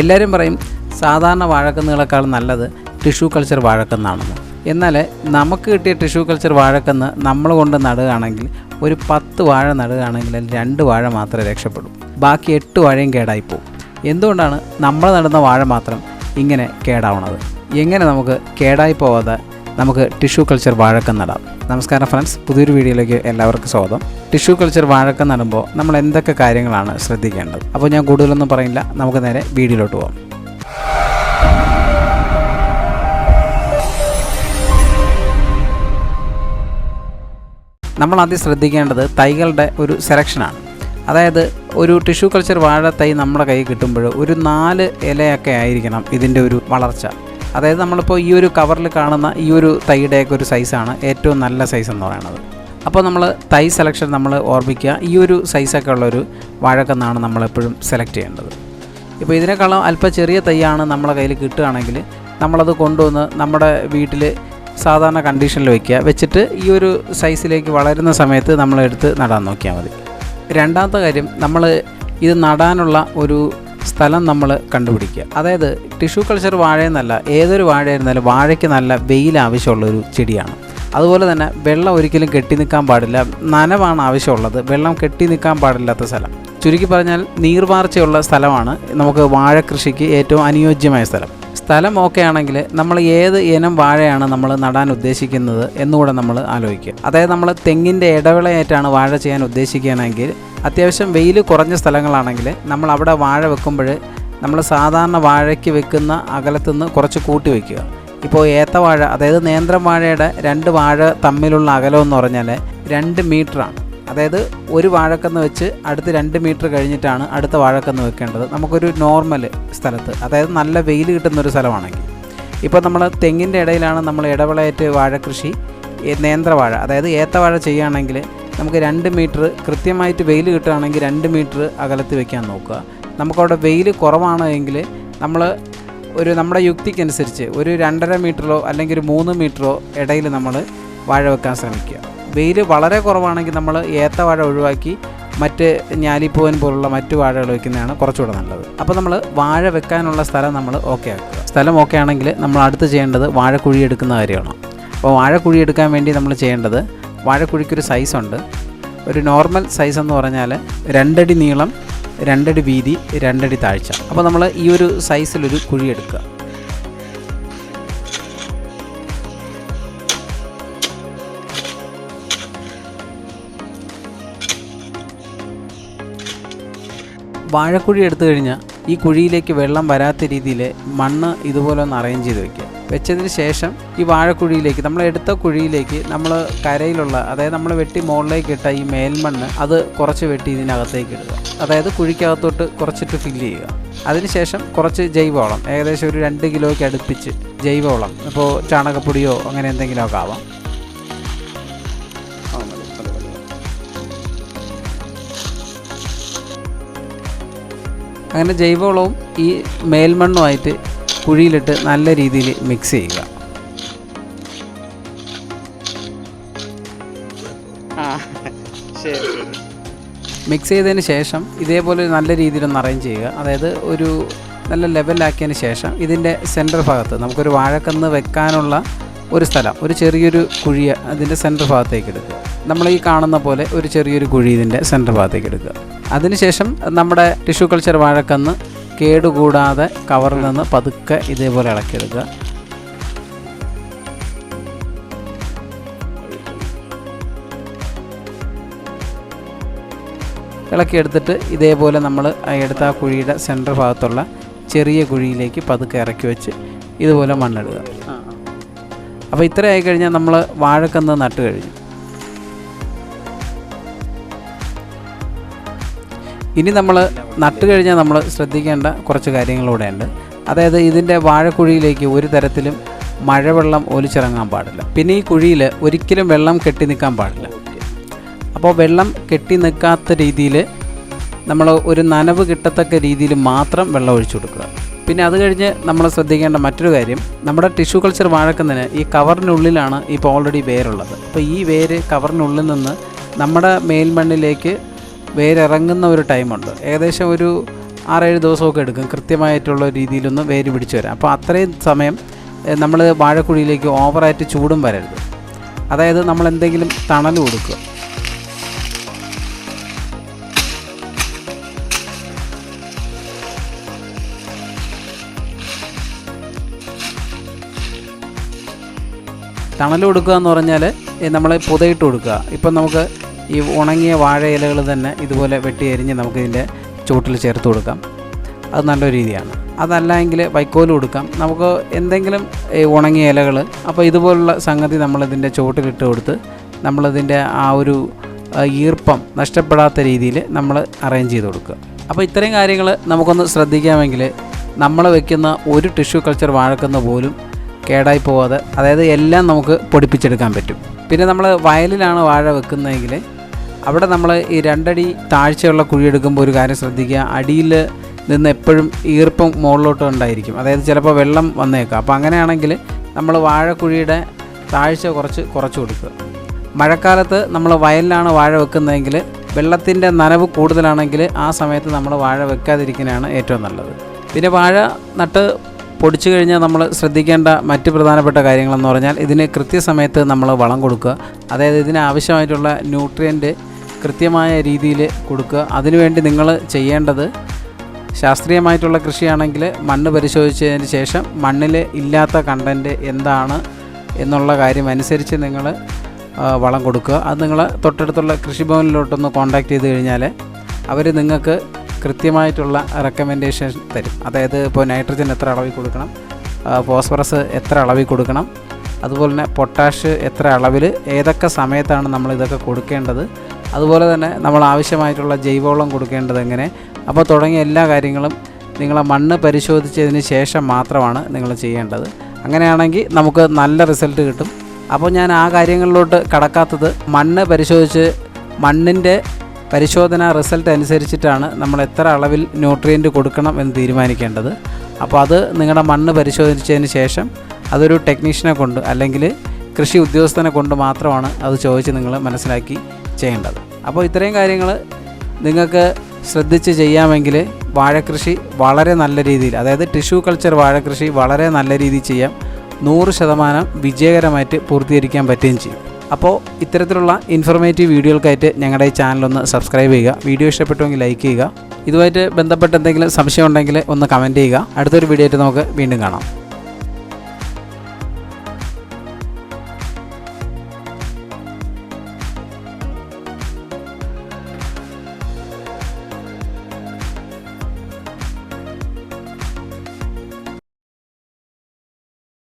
എല്ലാവരും പറയും സാധാരണ വാഴക്കന്നുകളെക്കാൾ നല്ലത് ടിഷ്യൂ കൾച്ചർ വാഴക്കന്നാണെന്ന്. എന്നാൽ നമുക്ക് കിട്ടിയ ടിഷ്യൂ കൾച്ചർ വാഴക്കന്ന് നമ്മൾ കൊണ്ട് നടുകയാണെങ്കിൽ ഒരു പത്ത് വാഴ നടുകയാണെങ്കിൽ അതിൽ രണ്ട് വാഴ മാത്രമേ രക്ഷപ്പെടൂ. ബാക്കി എട്ട് വാഴയും കേടായിപ്പോവും എന്തുകൊണ്ടാണ് നമ്മൾ നടുന്ന വാഴ മാത്രം ഇങ്ങനെ കേടാവണത്? എങ്ങനെ നമുക്ക് കേടായി പോവാതെ നമുക്ക് ടിഷ്യൂ കൾച്ചർ വാഴക്കം നടാം. നമസ്കാരം ഫ്രണ്ട്സ് പുതിയൊരു വീഡിയോയിലേക്ക് എല്ലാവർക്കും സ്വാഗതം. ടിഷ്യൂ കൾച്ചർ വാഴക്കം നടുമ്പോൾ നമ്മൾ എന്തൊക്കെ കാര്യങ്ങളാണ് ശ്രദ്ധിക്കേണ്ടത്? അപ്പോൾ ഞാൻ കൂടുതലൊന്നും പറയില്ല നമുക്ക് നേരെ വീഡിയോയിലോട്ട് പോകാം നമ്മൾ ആദ്യം ശ്രദ്ധിക്കേണ്ടത് തൈകളുടെ ഒരു സെലക്ഷനാണ് അതായത് ഒരു ടിഷ്യൂ കൾച്ചർ വാഴ തൈ നമ്മുടെ കയ്യിൽ കിട്ടുമ്പോൾ ഒരു നാല് ഇലയൊക്കെ ആയിരിക്കണം ഇതിന്റെ ഒരു വളർച്ച. അതായത് നമ്മളിപ്പോൾ ഈ ഒരു കവറിൽ കാണുന്ന ഈ ഒരു തൈയുടെയൊക്കെ ഒരു സൈസാണ് ഏറ്റവും നല്ല സൈസ് എന്ന് പറയുന്നത്. അപ്പോൾ നമ്മൾ തൈ സെലക്ഷൻ നമ്മൾ ഓർമ്മിക്കുക. ഈ ഒരു സൈസൊക്കെ ഉള്ളൊരു വാഴക്കെന്നാണ് നമ്മളെപ്പോഴും സെലക്ട് ചെയ്യേണ്ടത്. ഇപ്പോൾ ഇതിനേക്കാളും അല്പം ചെറിയ തൈയാണ് നമ്മളെ കയ്യിൽ കിട്ടുകയാണെങ്കിൽ നമ്മളത് കൊണ്ടുവന്ന് നമ്മുടെ വീട്ടിൽ സാധാരണ കണ്ടീഷനിൽ വയ്ക്കുക. വെച്ചിട്ട് ഈ ഒരു സൈസിലേക്ക് വളരുന്ന സമയത്ത് നമ്മളെടുത്ത് നടാൻ നോക്കിയാൽ മതി. രണ്ടാമത്തെ കാര്യം നമ്മൾ ഇത് നടാനുള്ള ഒരു സ്ഥലം നമ്മൾ കണ്ടുപിടിക്കുക. അതായത് ടിഷ്യൂ കൾച്ചർ വാഴയെന്നല്ല ഏതൊരു വാഴയായിരുന്നാലും വാഴയ്ക്ക് നല്ല വെയിൽ ആവശ്യമുള്ള ഒരു ചെടിയാണ്. അതുപോലെ തന്നെ വെള്ളം ഒരിക്കലും കെട്ടി നിൽക്കാൻ പാടില്ല. നനവാണ് ആവശ്യമുള്ളത്. വെള്ളം കെട്ടി നിൽക്കാൻ പാടില്ലാത്ത സ്ഥലം. ചുരുക്കി പറഞ്ഞാൽ നീർവാർച്ചയുള്ള സ്ഥലമാണ് നമുക്ക് വാഴ കൃഷിക്ക് ഏറ്റവും അനുയോജ്യമായ സ്ഥലം. സ്ഥലം ഓക്കെ ആണെങ്കിൽ നമ്മൾ ഏത് ഇനം വാഴയാണ് നമ്മൾ നടാൻ ഉദ്ദേശിക്കുന്നത് എന്നുകൂടെ നമ്മൾ ആലോചിക്കുക. അതായത് നമ്മൾ തെങ്ങിന്റെ ഇടവിളയായിട്ടാണ് വാഴ ചെയ്യാൻ ഉദ്ദേശിക്കുകയാണെങ്കിൽ അത്യാവശ്യം വെയിൽ കുറഞ്ഞ സ്ഥലങ്ങളാണെങ്കിൽ നമ്മൾ അവിടെ വാഴ വെക്കുമ്പോൾ നമ്മൾ സാധാരണ വാഴയ്ക്ക് വെക്കുന്ന അകലത്തു നിന്ന് കുറച്ച് കൂട്ടി വയ്ക്കുക. ഇപ്പോൾ ഏത്തവാഴ അതായത് നേന്ത്രം വാഴയുടെ രണ്ട് വാഴ തമ്മിലുള്ള അകലം എന്ന് പറഞ്ഞാൽ രണ്ട് മീറ്ററാണ് അതായത് ഒരു വാഴക്കന്ന് വെച്ച് അടുത്ത് രണ്ട് മീറ്റർ കഴിഞ്ഞിട്ടാണ് അടുത്ത വാഴക്കന്ന് വെക്കേണ്ടത്. നമുക്കൊരു നോർമൽ സ്ഥലത്ത് അതായത് നല്ല വെയിൽ കിട്ടുന്ന ഒരു സ്ഥലമാണെങ്കിൽ. ഇപ്പോൾ നമ്മൾ തെങ്ങിന്റെ ഇടയിലാണ് നമ്മൾ ഇടവിളയായിട്ട് വാഴ കൃഷി നേന്ത്രവാഴ അതായത് ഏത്തവാഴ ചെയ്യുകയാണെങ്കിൽ നമുക്ക് രണ്ട് മീറ്റർ കൃത്യമായിട്ട് വെയിൽ കിട്ടുകയാണെങ്കിൽ രണ്ട് മീറ്റർ അകലത്ത് വെക്കാൻ നോക്കുക. നമുക്കവിടെ വെയിൽ കുറവാണ് എങ്കിൽ നമ്മൾ ഒരു നമ്മുടെ യുക്തിക്കനുസരിച്ച് ഒരു രണ്ടര മീറ്ററോ അല്ലെങ്കിൽ ഒരു മൂന്ന് മീറ്ററോ ഇടയിൽ നമ്മൾ വാഴ വെക്കാൻ ശ്രമിക്കുക. വെയിൽ വളരെ കുറവാണെങ്കിൽ നമ്മൾ ഏത്ത വാഴ ഒഴിവാക്കി മറ്റ് ഞാലിപ്പൂവൻ പോലുള്ള മറ്റു വാഴകൾ വെക്കുന്നതാണ് കുറച്ചുകൂടെ നല്ലത്. അപ്പോൾ നമ്മൾ വാഴ വെക്കാനുള്ള സ്ഥലം നമ്മൾ ഓക്കെ ആക്കുക. സ്ഥലം ഓക്കെ ആണെങ്കിൽ നമ്മൾ അടുത്ത് ചെയ്യേണ്ടത് വാഴക്കുഴി എടുക്കുന്ന കാര്യമാണ്. അപ്പോൾ വാഴക്കുഴി എടുക്കാൻ വേണ്ടി നമ്മൾ ചെയ്യേണ്ടത് വാഴക്കുഴിക്കൊരു സൈസുണ്ട്. ഒരു നോർമൽ സൈസ് എന്ന് പറഞ്ഞാൽ രണ്ടടി നീളം രണ്ടടി വീതി രണ്ടടി താഴ്ച. അപ്പോൾ നമ്മൾ ഈ ഒരു സൈസിലൊരു കുഴി എടുക്കുക. വാഴക്കുഴി എടുത്തു കഴിഞ്ഞാൽ ഈ കുഴിയിലേക്ക് വെള്ളം വരാത്ത രീതിയിൽ മണ്ണ് ഇതുപോലെ ഒന്ന് അറേഞ്ച് ചെയ്ത് വെക്കുക. വെച്ചതിന് ശേഷം ഈ വാഴക്കുഴിയിലേക്ക് നമ്മൾ എടുത്ത കുഴിയിലേക്ക് നമ്മൾ കരയിലുള്ള അതായത് നമ്മൾ വെട്ടി മുകളിലേക്ക് ഇട്ട ഈ മേൽമണ്ണ് അത് കുറച്ച് വെട്ടി ഇതിനകത്തേക്ക് ഇടുക. അതായത് കുഴിക്കകത്തോട്ട് കുറച്ചിട്ട് ഫില്ല് ചെയ്യുക. അതിനുശേഷം കുറച്ച് ജൈവവളം ഏകദേശം ഒരു രണ്ട് കിലോയ്ക്ക് അടുപ്പിച്ച് ജൈവവളം ഇപ്പോൾ ചാണകപ്പൊടിയോ അങ്ങനെ എന്തെങ്കിലുമൊക്കെ ആവാം. അങ്ങനെ ജൈവവളവും ഈ മേൽമണ്ണുമായിട്ട് കുഴിയിലിട്ട് നല്ല രീതിയിൽ മിക്സ് ചെയ്യുക. മിക്സ് ചെയ്തതിന് ശേഷം ഇതേപോലെ നല്ല രീതിയിൽ ഒന്ന് അറേഞ്ച് ചെയ്യുക. അതായത് ഒരു നല്ല ലെവലാക്കിയതിന് ശേഷം ഇതിന്റെ സെന്റർ ഭാഗത്ത് നമുക്കൊരു വാഴക്കന്ന് വെക്കാനുള്ള ഒരു സ്ഥലം ഒരു ചെറിയൊരു കുഴി അതിന്റെ സെന്റർ ഭാഗത്തേക്ക് എടുക്കുക. നമ്മൾ ഈ കാണുന്ന പോലെ ഒരു ചെറിയൊരു കുഴി ഇതിന്റെ സെന്റർ ഭാഗത്തേക്ക് എടുക്കുക. അതിനുശേഷം നമ്മുടെ ടിഷ്യൂ കൾച്ചർ വാഴക്കന്ന് കേടുകൂടാതെ കവറിൽ നിന്ന് പതുക്കെ ഇതേപോലെ ഇളക്കിയെടുക്കുക. ഇളക്കിയെടുത്തിട്ട് ഇതേപോലെ നമ്മൾ എടുത്ത ആ കുഴിയുടെ സെന്റർ ഭാഗത്തുള്ള ചെറിയ കുഴിയിലേക്ക് പതുക്കെ ഇറക്കി വെച്ച് ഇതുപോലെ മണ്ണിടുക. അപ്പോൾ ഇത്ര ആയി കഴിഞ്ഞാൽ നമ്മൾ വാഴക്കന്ന് നട്ട് കഴിഞ്ഞു. ഇനി നമ്മൾ നട്ട് കഴിഞ്ഞാൽ നമ്മൾ ശ്രദ്ധിക്കേണ്ട കുറച്ച് കാര്യങ്ങളൂടെയുണ്ട് അതായത് ഇതിന്റെ വാഴക്കുഴിയിലേക്ക് ഒരു തരത്തിലും മഴവെള്ളം ഒലിച്ചിറങ്ങാൻ പാടില്ല. പിന്നെ ഈ കുഴിയിൽ ഒരിക്കലും വെള്ളം കെട്ടി നിൽക്കാൻ പാടില്ല. അപ്പോൾ വെള്ളം കെട്ടി നിൽക്കാത്ത രീതിയിൽ നമ്മൾ ഒരു നനവ് കിട്ടത്തക്ക രീതിയിൽ മാത്രം വെള്ളം ഒഴിച്ചു കൊടുക്കുക. പിന്നെ അത് കഴിഞ്ഞ് നമ്മൾ ശ്രദ്ധിക്കേണ്ട മറ്റൊരു കാര്യം നമ്മുടെ ടിഷ്യൂ കൾച്ചർ വാഴക്കുന്നതിന് ഈ കവറിനുള്ളിലാണ് ഇപ്പോൾ ഓൾറെഡി വേരുള്ളത്. അപ്പോൾ ഈ വേര് കവറിനുള്ളിൽ നിന്ന് നമ്മുടെ മേൽമണ്ണിലേക്ക് വേരിറങ്ങുന്ന ഒരു ടൈമുണ്ട്. ഏകദേശം ഒരു ആറേഴ് ദിവസമൊക്കെ എടുക്കും. കൃത്യമായിട്ടുള്ള രീതിയിലൊന്ന് വേര് പിടിച്ച് വരാം. അപ്പോൾ അത്രയും സമയം നമ്മൾ വാഴക്കുഴിയിലേക്ക് ഓവറായിട്ട് ചൂടും വരരുത്. അതായത് നമ്മൾ എന്തെങ്കിലും തണൽ കൊടുക്കുക. തണൽ കൊടുക്കുക എന്ന് പറഞ്ഞാൽ നമ്മൾ പുതയിട്ട് കൊടുക്കുക. ഇപ്പം നമുക്ക് ഈ ഉണങ്ങിയ വാഴ ഇലകൾ തന്നെ ഇതുപോലെ വെട്ടി എരിഞ്ഞ് നമുക്കിതിന്റെ ചുവട്ടിൽ ചേർത്ത് കൊടുക്കാം. അത് നല്ലൊരു രീതിയാണ്. അതല്ല എങ്കിൽ വൈക്കോൽ കൊടുക്കാം നമുക്ക് എന്തെങ്കിലും ഉണങ്ങിയ ഇലകൾ അപ്പോൾ ഇതുപോലുള്ള സംഗതി നമ്മളിതിന്റെ ചുവട്ടിലിട്ട് കൊടുത്ത് നമ്മളിതിന്റെ ആ ഒരു ഈർപ്പം നഷ്ടപ്പെടാത്ത രീതിയിൽ നമ്മൾ അറേഞ്ച് ചെയ്ത് കൊടുക്കുക. അപ്പോൾ ഇത്രയും കാര്യങ്ങൾ നമുക്കൊന്ന് ശ്രദ്ധിക്കാമെങ്കിൽ നമ്മൾ വെക്കുന്ന ഒരു ടിഷ്യൂ കൾച്ചർ വാഴക്കുന്ന പോലും കേടായി പോവാതെ അതായത് എല്ലാം നമുക്ക് പൊടിപ്പിച്ചെടുക്കാൻ പറ്റും. പിന്നെ നമ്മൾ വയലിലാണ് വാഴ വെക്കുന്നതെങ്കിൽ അവിടെ നമ്മൾ ഈ രണ്ടടി താഴ്ചയുള്ള കുഴി എടുക്കുമ്പോൾ ഒരു കാര്യം ശ്രദ്ധിക്കുക. അടിയിൽ നിന്ന് എപ്പോഴും ഈർപ്പം മുകളിലോട്ട് ഉണ്ടായിരിക്കും. അതായത് ചിലപ്പോൾ വെള്ളം വന്നേക്കാം. അപ്പോൾ അങ്ങനെയാണെങ്കിൽ നമ്മൾ വാഴക്കുഴിയുടെ താഴ്ച കുറച്ച് കുറച്ച് കൊടുക്കുക. മഴക്കാലത്ത് നമ്മൾ വയലിലാണ് വാഴ വെക്കുന്നതെങ്കിൽ വെള്ളത്തിന്റെ നനവ് കൂടുതലാണെങ്കിൽ ആ സമയത്ത് നമ്മൾ വാഴ വെക്കാതിരിക്കുന്നതാണ് ഏറ്റവും നല്ലത്. പിന്നെ വാഴ നട്ട് പൊടിച്ചു കഴിഞ്ഞാൽ നമ്മൾ ശ്രദ്ധിക്കേണ്ട മറ്റ് പ്രധാനപ്പെട്ട കാര്യങ്ങളെന്ന് പറഞ്ഞാൽ ഇതിന് കൃത്യസമയത്ത് നമ്മൾ വളം കൊടുക്കുക. അതായത് ഇതിന് ആവശ്യമായിട്ടുള്ള ന്യൂട്രിയന്റ് കൃത്യമായ രീതിയിൽ കൊടുക്കുക. അതിനുവേണ്ടി നിങ്ങൾ ചെയ്യേണ്ടത് ശാസ്ത്രീയമായിട്ടുള്ള കൃഷിയാണെങ്കിൽ മണ്ണ് പരിശോധിച്ചതിന് ശേഷം മണ്ണിൽ ഇല്ലാത്ത കണ്ടന്റ് എന്താണ് എന്നുള്ള കാര്യം അനുസരിച്ച് നിങ്ങൾ വളം കൊടുക്കുക. അത് നിങ്ങൾ തൊട്ടടുത്തുള്ള കൃഷിഭവനിലോട്ടൊന്ന് കോൺടാക്റ്റ് ചെയ്ത് കഴിഞ്ഞാൽ അവർ നിങ്ങൾക്ക് കൃത്യമായിട്ടുള്ള റെക്കമെൻഡേഷൻ തരും. അതായത് ഇപ്പോൾ നൈട്രജൻ എത്ര അളവിൽ കൊടുക്കണം ഫോസ്ഫറസ് എത്ര അളവിൽ കൊടുക്കണം അതുപോലെ തന്നെ പൊട്ടാഷ് എത്ര അളവിൽ ഏതൊക്കെ സമയത്താണ് നമ്മൾ ഇതൊക്കെ കൊടുക്കേണ്ടത് അതുപോലെ തന്നെ നമ്മൾ ആവശ്യമായിട്ടുള്ള ജൈവവളം കൊടുക്കേണ്ടത് എങ്ങനെ? അപ്പോൾ തുടങ്ങിയ എല്ലാ കാര്യങ്ങളും നിങ്ങളെ മണ്ണ് പരിശോധിച്ചതിന് ശേഷം മാത്രമാണ് നിങ്ങൾ ചെയ്യേണ്ടത്. അങ്ങനെയാണെങ്കിൽ നമുക്ക് നല്ല റിസൾട്ട് കിട്ടും. അപ്പോൾ ഞാൻ ആ കാര്യങ്ങളിലോട്ട് കടക്കാത്തത് മണ്ണ് പരിശോധിച്ച് മണ്ണിന്റെ പരിശോധന റിസൾട്ട് അനുസരിച്ചിട്ടാണ് നമ്മൾ എത്ര അളവിൽ ന്യൂട്രിയന്റ് കൊടുക്കണം എന്ന് തീരുമാനിക്കേണ്ടത്. അപ്പോൾ അത് നിങ്ങളുടെ മണ്ണ് പരിശോധിച്ചതിന് ശേഷം അതൊരു ടെക്നീഷ്യനെ കൊണ്ട് അല്ലെങ്കിൽ കൃഷി ഉദ്യോഗസ്ഥനെ കൊണ്ട് മാത്രമാണ് അത് ചോദിച്ച് നിങ്ങൾ മനസ്സിലാക്കി ചെയ്യേണ്ടത്. അപ്പോൾ ഇത്രയും കാര്യങ്ങൾ നിങ്ങൾക്ക് ശ്രദ്ധിച്ച് ചെയ്യാമെങ്കിൽ വാഴക്കൃഷി വളരെ നല്ല രീതിയിൽ അതായത് ടിഷ്യൂ കൾച്ചർ വാഴക്കൃഷി വളരെ നല്ല രീതിയിൽ ചെയ്യാം. നൂറ് ശതമാനം വിജയകരമായിട്ട് പൂർത്തീകരിക്കാൻ പറ്റുകയും ചെയ്യും. അപ്പോൾ ഇത്തരത്തിലുള്ള ഇൻഫോർമേറ്റീവ് വീഡിയോകൾക്കായിട്ട് ഞങ്ങളുടെ ഈ ചാനലൊന്ന് സബ്സ്ക്രൈബ് ചെയ്യുക. വീഡിയോ ഇഷ്ടപ്പെട്ടുവെങ്കിൽ ലൈക്ക് ചെയ്യുക. ഇതുമായിട്ട് ബന്ധപ്പെട്ട് എന്തെങ്കിലും സംശയം ഉണ്ടെങ്കിൽ ഒന്ന് കമന്റ് ചെയ്യുക. അടുത്തൊരു വീഡിയോ ആയിട്ട് നമുക്ക് വീണ്ടും കാണാം.